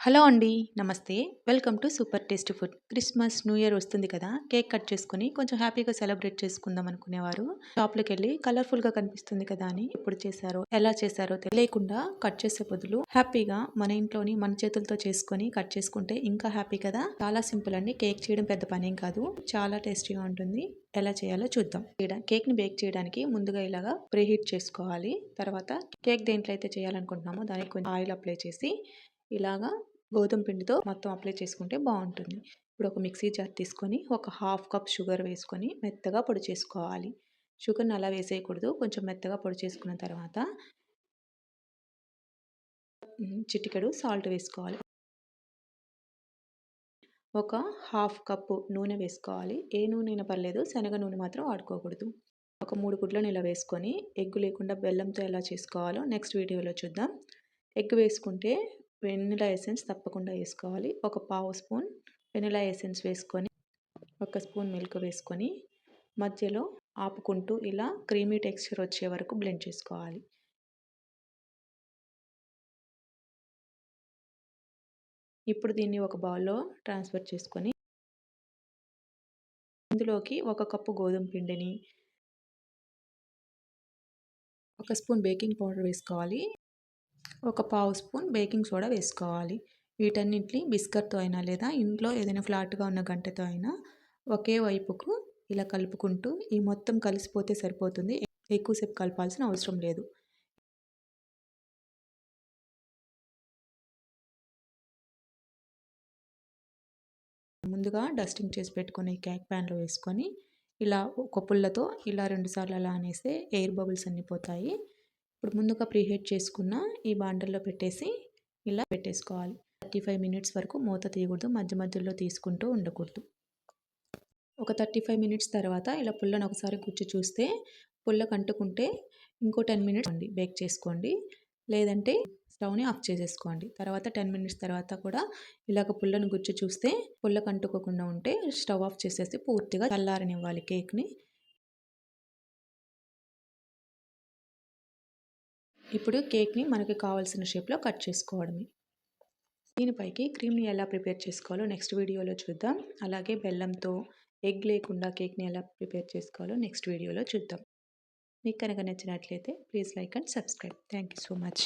Hello అండి నమస్తే. Welcome to super tasty food. Christmas new year వస్తుంది కదా కేక్ కట్ చేసుకుని కొంచెం హ్యాపీగా సెలబ్రేట్ చేసుకుందాం అనుకునేవారు. షాప్లోకి వెళ్ళి కలర్ఫుల్గా కనిపిస్తుంది కదా అని ఎప్పుడు చేశారో ఎలా చేశారో తెలియకుండా కట్ చేసే బదులు హ్యాపీగా మన ఇంట్లోని మన చేతులతో చేసుకొని కట్ చేసుకుంటే ఇంకా హ్యాపీ కదా. చాలా సింపుల్ అండి కేక్ చేయడం పెద్ద పనేం కాదు. చాలా టేస్టీగా ఉంటుంది. ఎలా చేయాలో చూద్దాం. కేక్ని బేక్ చేయడానికి ముందుగా ఇలాగా ప్రీహీట్ చేసుకోవాలి. తర్వాత కేక్ దేంట్లో అయితే చేయాలనుకుంటున్నామో దానికి కొంచెం ఆయిల్ అప్లై చేసి ఇలాగా గోధుమ పిండితో మొత్తం అప్లై చేసుకుంటే బాగుంటుంది. ఇప్పుడు ఒక మిక్సీ జార్ తీసుకొని ఒక హాఫ్ కప్ షుగర్ వేసుకొని మెత్తగా పొడి చేసుకోవాలి. షుగర్ని అలా వేసేయకూడదు. కొంచెం మెత్తగా పొడి చేసుకున్న తర్వాత చిటికెడు సాల్ట్ వేసుకోవాలి. ఒక హాఫ్ కప్పు నూనె వేసుకోవాలి. ఏ నూనె అయినా పర్లేదు శనగ నూనె మాత్రం వాడుకోకూడదు. ఒక మూడు గుడ్లను ఇలా వేసుకొని ఎగ్గు లేకుండా బెల్లంతో ఎలా చేసుకోవాలో నెక్స్ట్ వీడియోలో చూద్దాం. ఎగ్ వేసుకుంటే వెనిలా ఎసెన్స్ తప్పకుండా వేసుకోవాలి. ఒక పావు స్పూన్ వెనిలా ఎసెన్స్ వేసుకొని ఒక స్పూన్ మిల్క్ వేసుకొని మధ్యలో ఆపుకుంటూ ఇలా క్రీమీ టెక్స్చర్ వచ్చే వరకు బ్లెండ్ చేసుకోవాలి. ఇప్పుడు దీన్ని ఒక బౌల్లో ట్రాన్స్ఫర్ చేసుకొని ఇందులోకి ఒక కప్పు గోధుమ పిండిని ఒక స్పూన్ బేకింగ్ పౌడర్ వేసుకోవాలి. ఒక పావు స్పూన్ బేకింగ్ సోడా వేసుకోవాలి. వీటన్నిటిని బిస్కట్తో అయినా లేదా ఇంట్లో ఏదైనా ఫ్లాట్గా ఉన్న గంటతో అయినా ఒకే వైపుకు ఇలా కలుపుకుంటూ ఈ మొత్తం కలిసిపోతే సరిపోతుంది. ఎక్కువసేపు కలపాల్సిన అవసరం లేదు. ముందుగా డస్టింగ్ చేసి పెట్టుకుని కేక్ ప్యాన్లో వేసుకొని ఇలా ఒక పుల్లతో ఇలా రెండుసార్లు అలా అనేస్తే ఎయిర్ బబుల్స్ అన్నీ పోతాయి. ఇప్పుడు ముందుగా ప్రీహీట్ చేసుకున్న ఈ బాండల్లో పెట్టేసి ఇలా పెట్టేసుకోవాలి. థర్టీ ఫైవ్ మినిట్స్ వరకు మూత తీయకూడదు మధ్య మధ్యలో తీసుకుంటూ ఉండకూడదు. ఒక థర్టీ ఫైవ్ మినిట్స్ తర్వాత ఇలా పుల్లను ఒకసారి గుచ్చి చూస్తే పుల్ల కంటుకుంటే ఇంకో టెన్ మినిట్స్ అండి బేక్ చేసుకోండి. లేదంటే స్టవ్ని ఆఫ్ చేసేసుకోండి. తర్వాత టెన్ మినిట్స్ తర్వాత కూడా ఇలాగ పుల్లను గుచ్చి చూస్తే పుల్ల కంటుకోకుండా ఉంటే స్టవ్ ఆఫ్ చేసేసి పూర్తిగా చల్లారనివ్వాలి కేక్ని. ఇప్పుడు కేక్ని మనకి కావాల్సిన షేప్లో కట్ చేసుకోవడమే. దీనిపైకి క్రీమ్ని ఎలా ప్రిపేర్ చేసుకోవాలో నెక్స్ట్ వీడియోలో చూద్దాం. అలాగే బెల్లంతో ఎగ్ లేకుండా కేక్ని ఎలా ప్రిపేర్ చేసుకోవాలో నెక్స్ట్ వీడియోలో చూద్దాం. మీకు కనుక నచ్చినట్లయితే please like and subscribe. Thank you so much.